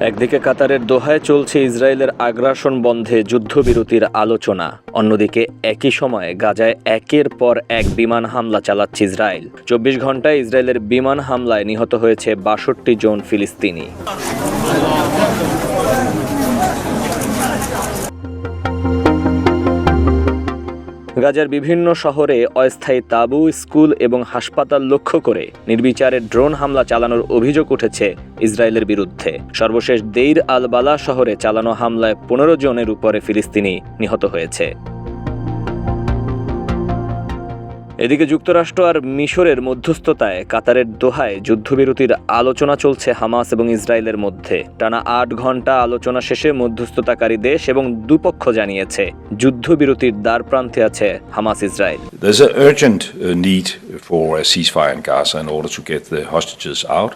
একদিকে কাতারের দোহায় চলছে ইসরায়েলের আগ্রাসন বন্ধে যুদ্ধবিরতির আলোচনা। অন্যদিকে একই সময়ে গাজায় একের পর এক বিমান হামলা চালাচ্ছে ইসরায়েল। চব্বিশ ঘন্টায় ইসরায়েলের বিমান হামলায় নিহত হয়েছে বাষট্টি জন ফিলিস্তিনি। গাজার বিভিন্ন শহরে অস্থায়ী তাবু, স্কুল এবং হাসপাতাল লক্ষ্য করে নির্বিচারে ড্রোন হামলা চালানোর অভিযোগ উঠেছে ইসরায়েলের বিরুদ্ধে। সর্বশেষ দেইর আল বালা শহরে চালানো হামলায় পনেরো জনের উপরে ফিলিস্তিনি নিহত হয়েছে। এদিকে যুক্তরাষ্ট্র আর মিশরের মধ্যস্থতায় কাতারের দোহায় যুদ্ধবিরতির আলোচনা চলছে হামাস এবং ইসরায়েলের মধ্যে টানা আট ঘণ্টা আলোচনা শেষে মধ্যস্থতাকারী দেশ এবং দুপক্ষ জানিয়েছে যুদ্ধবিরতির দ্বার প্রান্তে আছে Hamas Israel uh, for a ceasefire in Gaza in order to get the hostages out.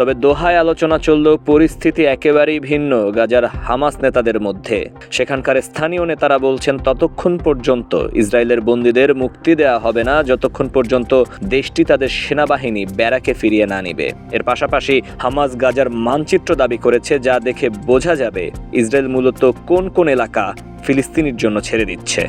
তবে দোহায় আলোচনা চললেও পরিস্থিতি একেবারেই ভিন্ন গাজার হামাস নেতাদের মধ্যে। সেখানকার স্থানীয় নেতারা বলছেন, ততক্ষণ পর্যন্ত ইসরায়েলের বন্দীদের মুক্তি দেওয়া হবে না, যতক্ষণ পর্যন্ত দেশটি তাদের সেনাবাহিনী ব্যারাকে ফিরিয়ে না নিবে। এর পাশাপাশি হামাস গাজার মানচিত্র দাবি করেছে, যা দেখে বোঝা যাবে ইসরায়েল মূলত কোন কোন এলাকা ফিলিস্তিনির জন্য ছেড়ে দিচ্ছে।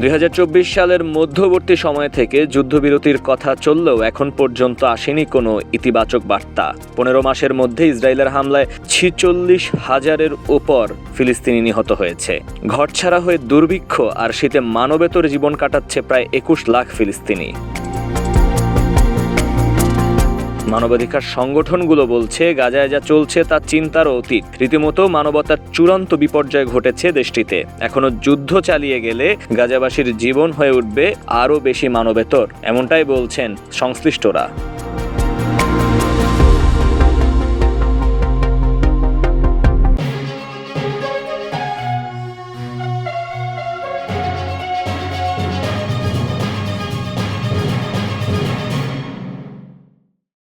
দুই হাজার চব্বিশ সালের মধ্যবর্তী সময় থেকে যুদ্ধবিরতির কথা চললেও এখন পর্যন্ত আসেনি কোনো ইতিবাচক বার্তা। পনেরো মাসের মধ্যে ইসরায়েলের হামলায় ছিচল্লিশ হাজারের ওপর ফিলিস্তিনি নিহত হয়েছে। ঘরছাড়া হয়ে দুর্ভিক্ষ আর শীতে মানবেতর জীবন কাটাচ্ছে প্রায় একুশ লাখ ফিলিস্তিনি। মানবাধিকার সংগঠনগুলো বলছে, গাজায় যা চলছে তা চিন্তার অতীত। রীতিমতো মানবতার চূড়ান্ত বিপর্যয় ঘটেছে দেশটিতে। এখনও যুদ্ধ চালিয়ে গেলে গাজাবাসীর জীবন হয়ে উঠবে আরও বেশি মানবেতর, এমনটাই বলছেন সংশ্লিষ্টরা।